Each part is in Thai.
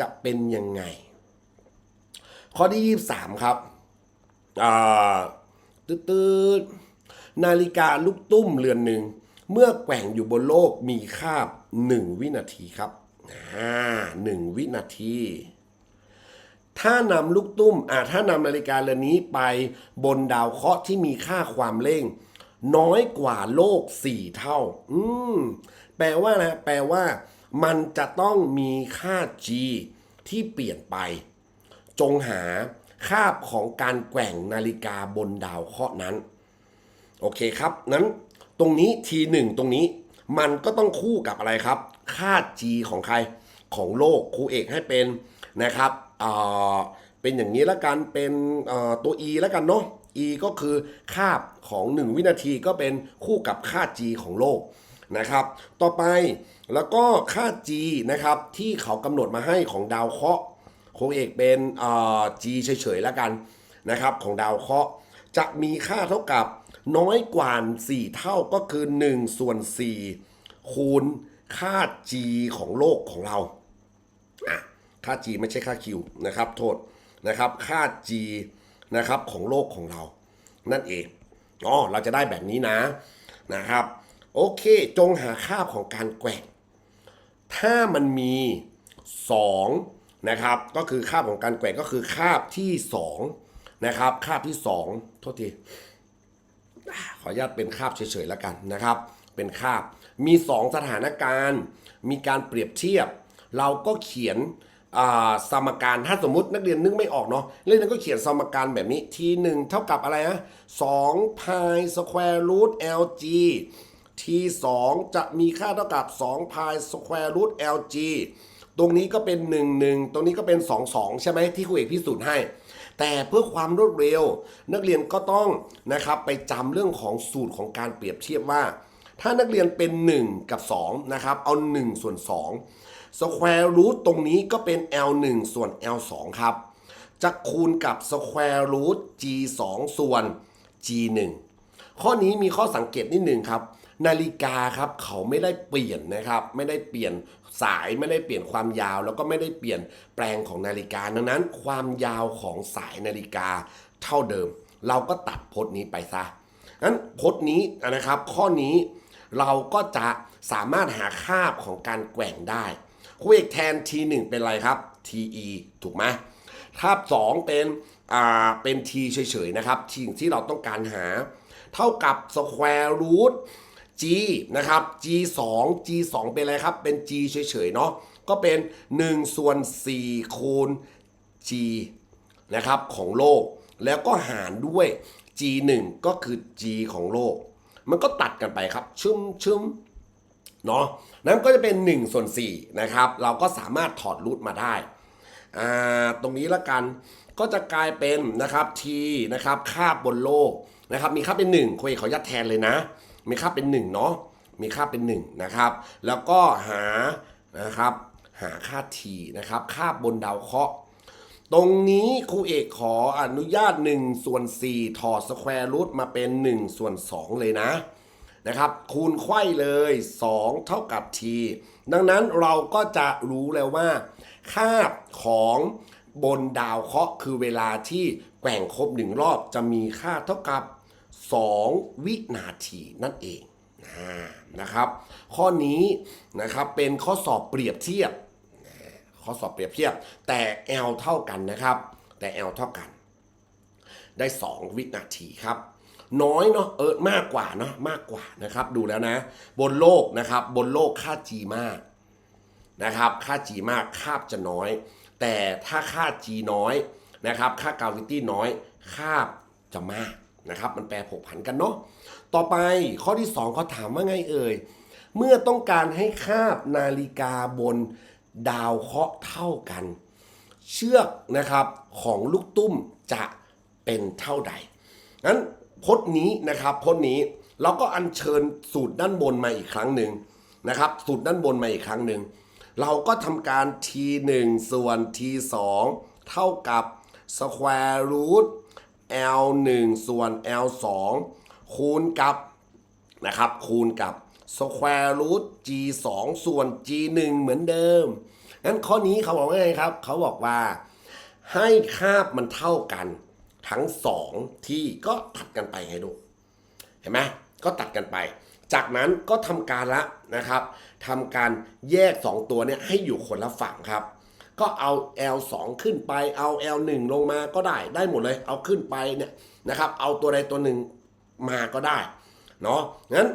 จะเป็นยังไง ข้อที่ 23 ครับตืดๆนาฬิกาลูกตุ้มเรือนหนึ่ง เมื่อแกว่งอยู่บนโลกมีคาบ 1 วินาทีครับหนึ่งวินาที ถ้านำลูกตุ้มอ่าถ้านำนาฬิกาเรือนนี้ไปบนดาวเคราะห์ที่มีค่าความเร่ง น้อยกว่าโลก 4 เท่า อืมแปลว่านะแปลว่า มันจะต้องมีค่า g ที่เปลี่ยนไป จงหาคาบของการแกว่งนาฬิกาบนดาวเคราะห์นั้น โอเคครับนั้นตรงนี้ทีหนึ่งตรงนี้ มันก็ต้องคู่กับอะไรครับ ค่า g ของใครของโลกครูเอกให้เป็นนะครับเอ่อเป็นอย่างนี้ล้วกันเป็นตัว e ล้วกันเนาะ e ก็คือคาบของ 1 วินาทีก็เป็นคู่กับค่า g ของโลกนะครับ ต่อไป แล้วก็ค่า g นะครับที่เขากำหนดมาให้ของดาวเคราะห์คงเอกเป็นเอ่อ g เฉยๆแล้วกันนะครับของดาวเคราะห์จะมีค่าเท่ากับน้อยกว่า 4 เท่าก็คือ 1 ส่วน 4 คูณค่า g ของโลกของเราอะค่า g ไม่ใช่ค่า q นะครับโทษนะครับค่า g นะครับของโลกของเรา นั่นเองอ๋อเราจะได้แบบนี้นะนะครับ โอเค จงหาค่าของการแกว่ง ถ้ามันมี2นะครับก็คือคาบของการแกว่งก็คือคาบที่2นะครับคาบที่ 2 โทษที ขออนุญาตเป็นคาบเฉยๆแล้วกันนะครับ เป็นคาบมี 2 สถานการณ์ มีการเปรียบเทียบ เราก็เขียนสมการถ้าสมมตินักเรียนนึกไม่ออกเนาะเรื่องนั้นก็เขียนสมการแบบนี้ทีหนึ่งเท่ากับอะไรนะ2 pi square root lg ที2จะมีค่าเท่ากับ2 pi square root lg ตรงนี้ก็เป็น 1 1 ตรงนี้ก็เป็น 2 2 ใช่ไหมที่ครูเอกพิสูจน์ให้ แต่เพื่อความรวดเร็ว นักเรียนก็ต้องนะครับไปจำเรื่องของสูตรของการเปรียบเทียบว่า ถ้านักเรียนเป็น 1 กับ 2 นะครับ เอา 1 ส่วน2 square root ตรงนี้ก็เป็น l 1ส่วน l 2ครับ จะคูณกับ square root g 2ส่วน g 1ข้อนี้มีข้อสังเกตนิดหนึ่งครับ นาฬิกาครับเขาไม่ได้เปลี่ยนนะครับ ไม่ได้เปลี่ยนสายไม่ได้เปลี่ยนความยาว แล้วก็ไม่ได้เปลี่ยนแปลงของนาฬิกาดังนั้น ความยาวของสายนาฬิกาเท่าเดิม เราก็ตัดพจน์นี้ไปซะงั้นพจน์นี้นะครับ ข้อนี้เราก็จะสามารถหาค่าบของการแกว่งได้ครูเอกแทน t 1 เป็นอะไรครับ te ถูกไหมคาบ 2 เป็นอ่าเป็น t เฉยๆนะครับสิ่งที่เราต้องการหา เท่ากับ square root g นะครับ g 2 g 2เป็นอะไรครับ เป็น g เฉยๆ เนาะ ก็เป็น1ส่วน4คูณ g นะครับของโลก แล้วก็หารด้วย g 1ก็คือ g ของโลก มันก็ตัดกันไปครับ ชึมชึมเนาะ นั่นก็จะเป็น1ส่วน4นะครับ เราก็สามารถถอดรูทมาได้อ่าตรงนี้ละกัน ก็จะกลายเป็นนะครับ t นะครับ คาบบนโลกนะครับ มีค่าเป็น1คุยขอยัดแทนเลยนะ มีค่าเป็น1เนาะมีค่าเป็น1นะครับแล้วก็หานะครับหาค่า t นะครับค่าบนดาวเคราะห์ตรงนี้ครูเอกขออนุญาต1ส่วน4ถอดสแควร์รูทมาเป็น1ส่วน2เลยนะนะครับคูณไขว้เลย 2 เท่ากับ t ดังนั้นเราก็จะรู้แล้วว่า ค่าของบนดาวเคราะห์คือเวลาที่แกว่งครบหนึ่งรอบจะมีค่าเท่ากับ 2 วินาทีนั่นเองนะครับ ข้อนี้นะครับเป็นข้อสอบเปรียบเทียบข้อสอบเปรียบเทียบ แต่ L เท่ากันนะครับ แต่ L เท่ากัน ได้ 2 วินาทีครับ น้อยเนาะเออมากกว่าเนาะมากกว่านะครับ ดูแล้วนะ บนโลกนะครับ บนโลกค่า G มากนะครับ ค่า G มากคาบจะน้อย แต่ถ้าค่า G น้อยนะครับ ค่ากาวิตี้น้อยคาบจะมาก นะครับมันแปรผกผันกันเนาะต่อไปข้อที่2เขาถามว่าไงเอ่ยเมื่อต้องการให้คาบนาฬิกาบนดาวเคราะห์เท่ากัน เชือกนะครับของลูกตุ้มจะเป็นเท่าใดงั้นพจน์นี้นะครับพจน์นี้เราก็อัญเชิญสูตรด้านบนมาอีกครั้งหนึ่งนะครับ สูตรด้านบนมาอีกครั้งหนึ่งเราก็ทำการ t 1ส่วน t 2เท่ากับ square root l 1ส่วน l 2คูณกับนะครับคูณกับ square root g 2ส่วน g 1เหมือนเดิมงั้นข้อนี้เขาบอกว่าไงครับ เขาบอกว่าให้คาบมันเท่ากันทั้งสองที่ก็ตัดกันไปไงลูเห็นไหมก็ตัดกันไป จากนั้นก็ทำการละนะครับทำการแยก 2 ตัวเนี่ยให้อยู่คนละฝั่งครับ ก็เอา L2 ขึ้นไปเอา L1 ลงมาก็ได้ได้หมดเลย เอาขึ้นไปเนี่ยนะครับเอาตัวใดตัวหนึ่งมาก็ได้เนาะงั้น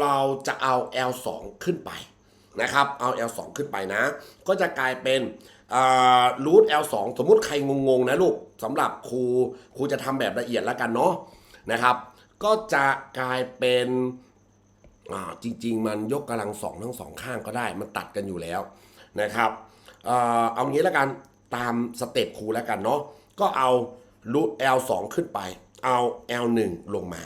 เราจะเอา L2 ขึ้นไปนะครับเอา L2 ขึ้นไปนะ ก็จะกลายเป็นรูท L2 สมมุติใครงงๆนะลูกสำหรับครูครูจะทำแบบละเอียดแล้วกันเนาะนะครับ ก็จะกลายเป็นจริง ๆ มันยกกำลังสองทั้งสองข้างก็ได้ มันตัดกันอยู่แล้วนะครับ เอางี้แล้วกันตามสเต็ปครูแล้วกันเนาะก็เอารูท L2 ขึ้นไป เอา L1 ลงมา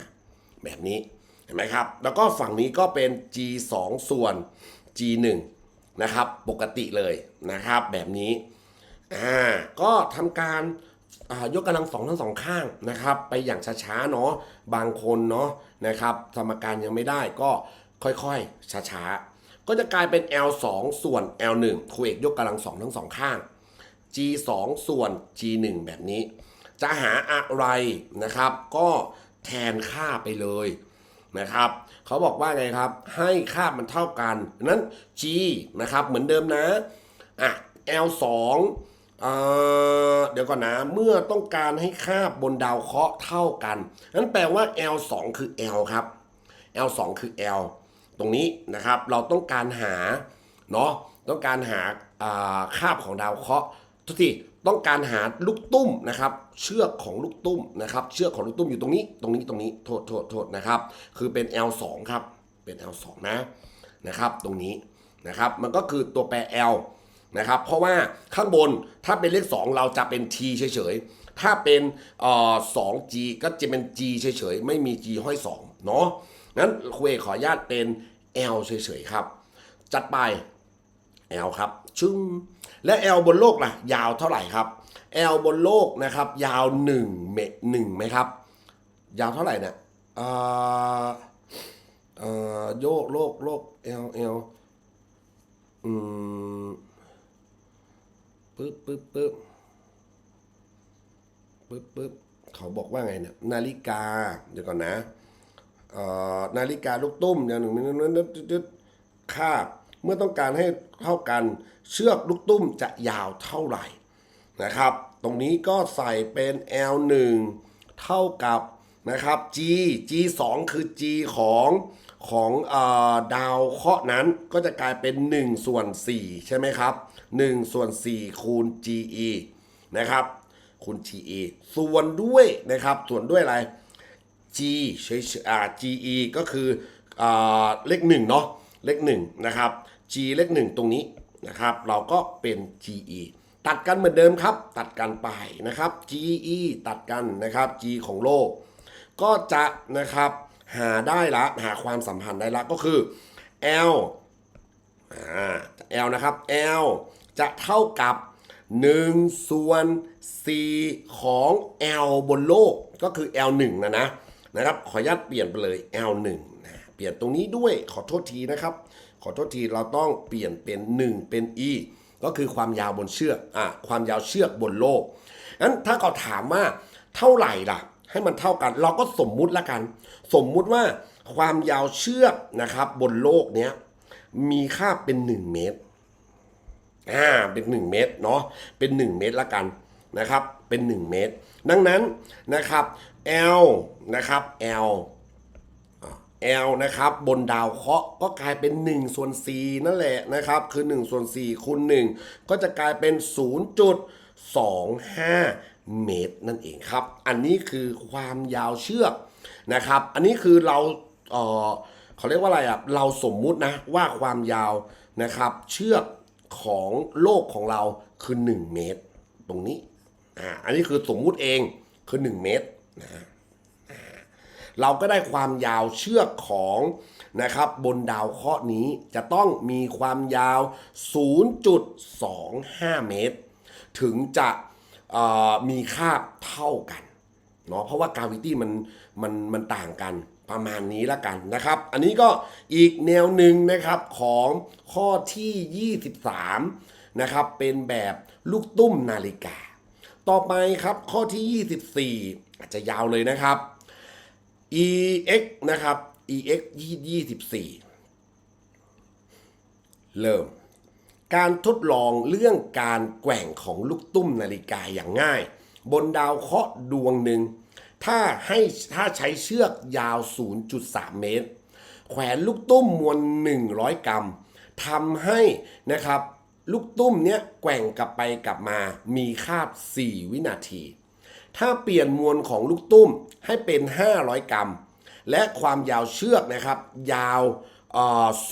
แบบนี้เห็นไหมครับ แล้วก็ฝั่งนี้ก็เป็น G2 ส่วน G1 นะครับปกติเลยนะครับแบบนี้อ่าก็ทำการยกกำลังสองทั้งสองข้างนะครับ ไปอย่างช้าๆเนาะบางคนเนาะนะครับสมการยังไม่ได้ก็ค่อยๆช้าๆ ก็จะกลายเป็น L2 ส่วน L1 คูเอกยกกำลังสองทั้งสองข้าง G2 ส่วน G1 แบบนี้ จะหาอะไรนะครับ ก็แทนค่าไปเลยนะครับ เขาบอกว่าไงครับ ให้ค่ามันเท่ากันนั้น G นะครับ เหมือนเดิมนะ อะ L2 เอ่อเดี๋ยวก่อนนะ เมื่อต้องการให้ค่าบนดาวเคราะห์เท่ากัน นั้นแปลว่า L2 คือ L ครับ L2 คือ L ตรงนี้นะครับเราต้องการหาเนาะต้องการหาอ่าคาบของดาวเคราะห์ทุกทีต้องการหาลูกตุ้มนะครับ เชือกของลูกตุ้มนะครับ เชือกของลูกตุ้มอยู่ตรงนี้ ตรงนี้ตรงนี้โทษโทษโทษนะครับ คือเป็น L2 ครับ เป็น L2 นะนะครับ ตรงนี้นะครับ มันก็คือตัวแปร L นะครับ เพราะว่าข้างบนถ้าเป็นเลข 2 เราจะเป็น T เฉยๆ ถ้าเป็นเอ่อ 2G ก็จะเป็น G เฉยๆ ไม่มี G ห้อย2เนาะ งั้นครูเอกขออนุญาตเป็น L เฉยๆครับ จัดไป L ครับ ชึ้งและ L บนโลกล่ะ ยาวเท่าไหร่ครับ L บนโลกนะครับ ยาว1เมตรหนึ่งไหมครับ ยาวเท่าไหร่เนี่ยเอ่อเอ่อโยกโลกโลก L L อืมปึ๊บปึ๊บปึ๊บปึ๊บปึ๊บเขาบอกว่าไงเนี่ยนาฬิกา เดี๋ยวก่อนนะ นาฬิกาลูกตุ้มอย่างหนึ่งนึดคาบเมื่อต้องการให้เท่ากันเชือกลูกตุ้มจะยาวเท่าไหร่นะครับ ตรงนี้ก็ใส่เป็น L1 เท่ากับนะครับ G G2 คือ G ของของออดาวเคราะห์นั้นก็จะกลายเป็น 1 ส่วน 4 ใช่ไหมครับ 1 ส่วน 4 คูณ GE นะครับคูณ GE ส่วนด้วยนะครับ ส่วนด้วยอะไร G เฉยๆอ่า GE ก็คืออ่าเลขหนึ่งเนาะเลขหนึ่งนะครับ G เลขหนึ่งตรงนี้นะครับ เราก็เป็น GE ตัดกันเหมือนเดิมครับ ตัดกันไปนะครับ GE ตัดกันนะครับ G ของโลก ก็จะนะครับหาได้ละหาความสัมพันธ์ได้ละก็คือ L อ่า L นะครับ L จะเท่ากับ 1 ส่วน 4 ของ L บนโลกก็คือ L1 นะนะ นะครับ ขออนุญาตเปลี่ยนไปเลย L1 นะเปลี่ยนตรงนี้ด้วยขอโทษทีนะครับ ขอโทษทีเราต้องเปลี่ยนเป็น 1 เป็น E ก็คือความยาวบนเชือกอะความยาวเชือกบนโลกงั้นถ้าเขาถามว่าเท่าไหร่ล่ะ ให้มันเท่ากัน เราก็สมมุติละกัน สมมุติว่าความยาวเชือกนะครับบนโลกเนี้ยมีค่าเป็น 1 เมตรอ่าเป็น 1 เมตรเนาะเป็น 1 เมตรละกัน นะครับเป็น 1 เมตร ดังนั้นนะครับ L นะครับ L L นะครับบนดาวเคราะห์ก็กลายเป็น1ส่วน4นั่นแหละนะครับคือ1ส่วน4คูณ1ก็จะกลายเป็น 0.25 เมตรนั่นเองครับ อันนี้คือความยาวเชือกนะครับ อันนี้คือเราเออเขาเรียกว่าอะไรอะเราสมมุตินะว่าความยาวนะครับเชือกของโลกของเราคือ 1 เมตร ตรงนี้ อันนี้คือสมมุติเองคือ 1 เมตรนะเราก็ได้ความยาวเชือกของนะครับบนดาวเคราะห์นี้จะต้องมีความยาว 0.25 เมตร ถึงจะมีค่าเท่ากันเนาะเพราะว่ากาวิตี้มันมันมันต่างกันประมาณนี้ละกันนะครับ อันนี้ก็อีกแนวหนึ่งนะครับของข้อที่ 23 นะครับ เป็นแบบลูกตุ้มนาฬิกา ต่อไปครับข้อที่ 24 อาจจะยาวเลยนะครับ ex นะครับ ex 24 เริ่ม การทดลองเรื่องการแกว่งของลูกตุ้มนาฬิกาอย่างง่าย บนดาวเคราะห์ดวงหนึ่ง ถ้าให้ถ้าใช้เชือกยาว 0.3 เมตร แขวนลูกตุ้มมวล 100 กรัมทำให้นะครับ ลูกตุ้มเนี้ยแกว่งกลับไปกลับมามีคาบ 4 วินาที ถ้าเปลี่ยนมวลของลูกตุ้มให้เป็น 500 กรัม และความยาวเชือกนะครับ ยาว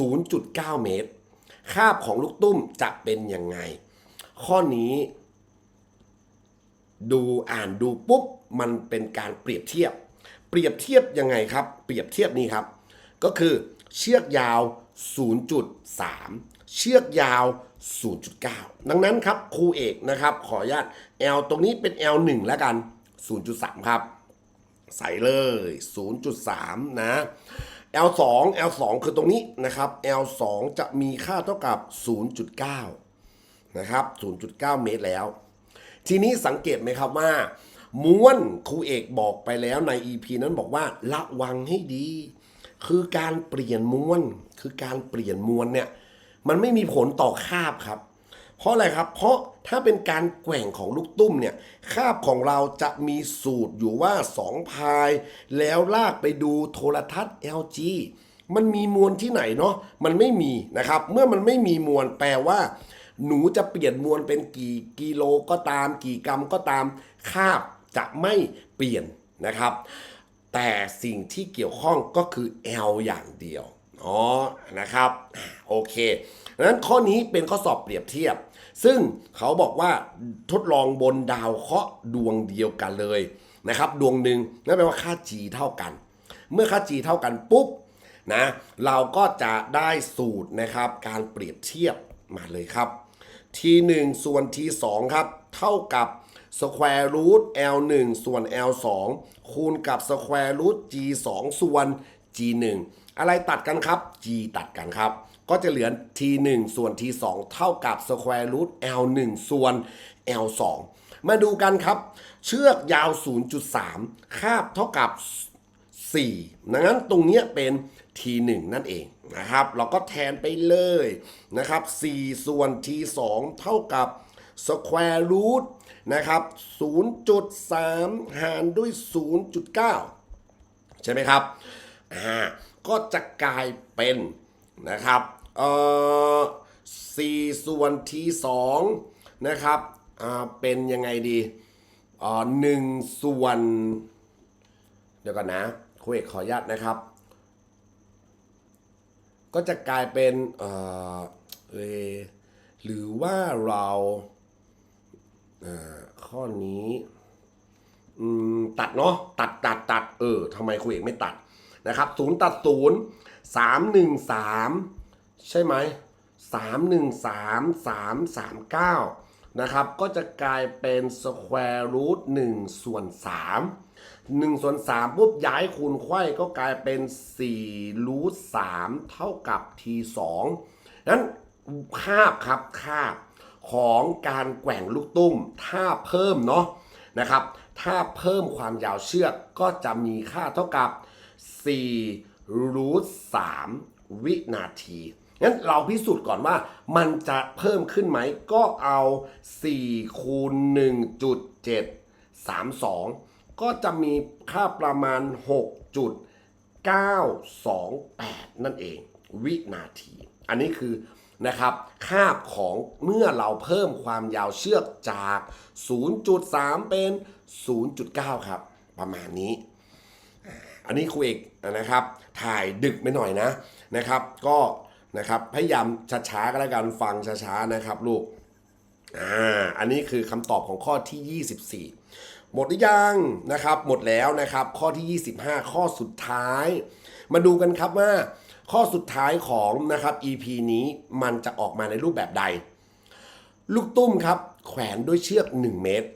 0.9 เมตร คาบของลูกตุ้มจะเป็นยังไง ข้อนี้ ดูอ่านดูปุ๊บ มันเป็นการเปรียบเทียบ เปรียบเทียบยังไงครับ เปรียบเทียบนี้ครับ ก็คือเชือกยาว 0.3 เชือกยาว 0.9 ดังนั้นครับครูเอกนะครับขออนุญาต L ตรงนี้เป็น L1 แล้วกัน 0.3 ครับ ใส่เลย 0.3 นะ L2 L2 คือตรงนี้นะครับ L2 จะมีค่าเท่ากับ 0.9 นะครับ 0.9 เมตรแล้ว ทีนี้สังเกตไหมครับว่า ม้วนครูเอกบอกไปแล้วใน EP นั้นบอกว่าระวังให้ดี คือการเปลี่ยนม้วน คือการเปลี่ยนม้วนเนี่ย มันไม่มีผลต่อคาบครับ เพราะอะไรครับ เพราะถ้าเป็นการแกว่งของลูกตุ้มเนี่ยคาบของเราจะมีสูตรอยู่ว่า 2 พาย แล้วลากไปดูโทรทัศน์ LG มันมีมวลที่ไหนเนาะมันไม่มีนะครับ เมื่อมันไม่มีมวลแปลว่า หนูจะเปลี่ยนมวลเป็นกี่กิโลก็ตาม กี่กรัมก็ตามคาบจะไม่เปลี่ยนนะครับ แต่สิ่งที่เกี่ยวข้องก็คือ L อย่างเดียว อ๋อ นะครับ โอเคดังนั้นข้อนี้เป็นข้อสอบเปรียบเทียบ ซึ่งเขาบอกว่าทดลองบนดาวเคราะห์ดวงเดียวกันเลยนะครับ ดวงหนึ่งนั่นแปลว่าค่า G เท่ากัน เมื่อค่า G เท่ากันปุ๊บนะเราก็จะได้สูตรนะครับ การเปรียบเทียบมาเลยครับ t1 ส่วน t2 ครับ เท่ากับ square root l1 ส่วน l2 คูณกับ square root g2 ส่วน g1 อะไรตัดกันครับ g ตัดกันครับ ก็จะเหลือ t1 ส่วน t2 เท่ากับ square root l1 ส่วน l2 มาดูกันครับ เชือกยาว 0.3 คาบเท่ากับ 4 ดังนั้นตรงนี้เป็น t1 นั่นเองนะครับ เราก็แทนไปเลยนะครับ 4 ส่วน t2 เท่ากับ square root นะครับ 0.3 หารด้วย 0.9 ใช่ไหมครับ อ่า ก็จะกลายเป็นนะครับเอ่อ4ส่วน t2 นะครับอ่าเป็นยังไงดีเอ่า1ส่วน เดี๋ยวก่อนนะครูเอกขออนุญาตนะครับ ก็จะกลายเป็นเอ่อเออหรือว่าเราอ่าข้อนี้อืมตัดเนาะตัดตัดตัดเออทำไมครูเอกไม่ตัด นะครับศูนย์ตัดศูนย์สามหนึ่งสามใช่ไหมสามหนึ่งสามสามสามเก้านะครับก็จะกลายเป็น square root 1ส่วน3 1ส่วน3ปุ๊บย้ายคูณไขว้ก็กลายเป็น4 root 3เท่ากับ t 2นั้นคาบครับคาบของการแกว่งลูกตุ้ม ถ้าเพิ่มเนาะนะครับ ถ้าเพิ่มความยาวเชือกก็จะมีค่าเท่ากับ 4 root 3วินาทีงั้นเราพิสูจน์ก่อนว่ามันจะเพิ่มขึ้นไหม ก็เอา4คูณ1.732 ก็จะมีค่าประมาณ 6.928 นั่นเอง วินาที อันนี้คือนะครับคาบของเมื่อเราเพิ่มความยาวเชือกจาก 0.3 เป็น 0.9 ครับ ประมาณนี้ อันนี้ครูเอกนะครับ ถ่ายดึกไปหน่อยนะนะครับ ก็นะครับพยายามช้าๆก็แล้วกันฟังช้าๆนะครับลูกอ่าอันนี้คือคำตอบของข้อที่ 24 หมดหรือยังนะครับ หมดแล้วนะครับ ข้อที่ 25 ข้อสุดท้าย มาดูกันครับว่า ข้อสุดท้ายของนะครับ EP นี้มันจะออกมาในรูปแบบใด ลูกตุ้มครับ แขวนด้วยเชือก 1 เมตร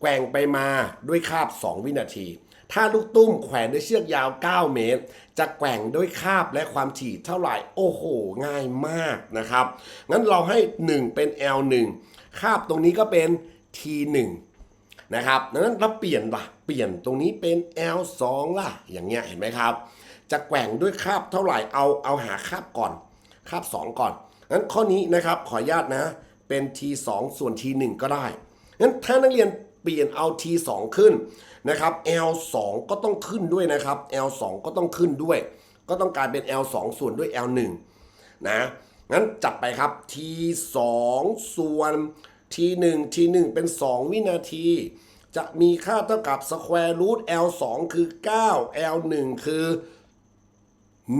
แกว่งไปมาด้วยคาบ 2 วินาที ถ้าลูกตุ้มแขวนด้วยเชือกยาว 9 เมตร จะแกว่งด้วยคาบและความถี่เท่าไหร่ โอ้โห ง่ายมากนะครับ งั้นเราให้ 1 เป็น L1 คาบตรงนี้ก็เป็น T1 นะครับดังนั้นเราเปลี่ยนละเปลี่ยนตรงนี้เป็น L2 ล่ะ อย่างเงี้ยเห็นไหมครับ จะแกว่งด้วยคาบเท่าไหร่ เอาเอาหาคาบก่อน คาบ 2 ก่อน งั้นข้อนี้นะครับ ขออนุญาตนะ เป็น T2 ส่วน T1 ก็ได้ งั้นถ้านักเรียน ปลี่ยนเอา T2 ขึ้นนะครับ L2 ก็ต้องขึ้นด้วยนะครับ L2 ก็ต้องขึ้นด้วย ก็ต้องกลายเป็น L2 ส่วนด้วย L1 นะงั้นจัดไปครับ T2 ส่วน T1 T1 เป็น 2 วินาที จะมีค่าเท่ากับ square root L2 คือ 9 L1 คือ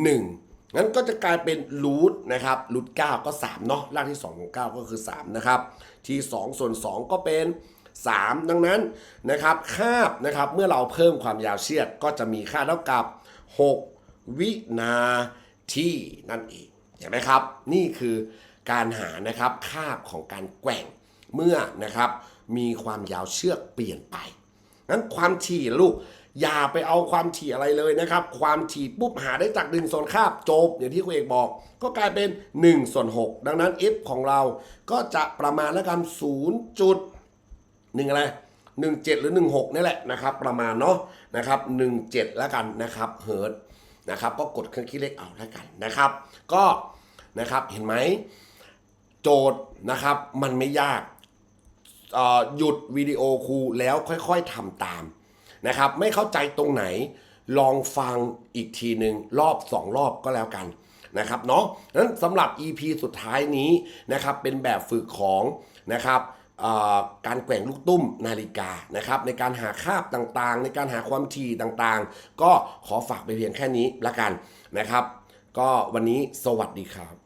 1 งั้นก็จะกลายเป็นรูทนะครับรูท9ก็ 3 เนาะรากที่ 2 ของ 9 ก็คือ 3 นะครับที2ส่วน 2 ก็เป็น 3 ดังนั้นนะครับคาบนะครับเมื่อเราเพิ่มความยาวเชือกก็จะมีค่าเท่ากับ 6 วินาทีนั่นเองเห็นไหมครับ นี่คือการหานะครับคาบของการแกว่งเมื่อนะครับมีความยาวเชือกเปลี่ยนไปงั้นความถี่ลูกอย่าไปเอาความถี่อะไรเลยนะครับ ความถี่ปุ๊บหาได้จาก1ส่วนคาบจบ อย่างที่คุณเอกบอก ก็กลายเป็น1ส่วน6ดังนั้น f ของเราก็จะประมาณแล้วกัน0จุด หนึ่งอะไร17หรือ16นี่แหละนะครับ ประมาณเนาะนะครับ17แล้วกันนะครับเฮิร์ตนะครับ ก็กดเครื่องคิดเลขเอาแล้วกันนะครับ ก็นะครับเห็นไหมโจทย์นะครับมันไม่ยากหยุดวิดีโอครูแล้วค่อยๆทำตามนะครับ ไม่เข้าใจตรงไหนลองฟังอีกทีหนึ่งรอบ 2 รอบก็แล้วกันนะครับเนาะนั้นสำหรับ EP สุดท้ายนี้นะครับเป็นแบบฝึกของนะครับ การแกว่งลูกตุ้มนาฬิกานะครับในการหาคาบต่างๆ ในการหาความถี่ต่างๆ ก็ขอฝากไปเพียงแค่นี้ละกันนะครับ ก็วันนี้สวัสดีครับ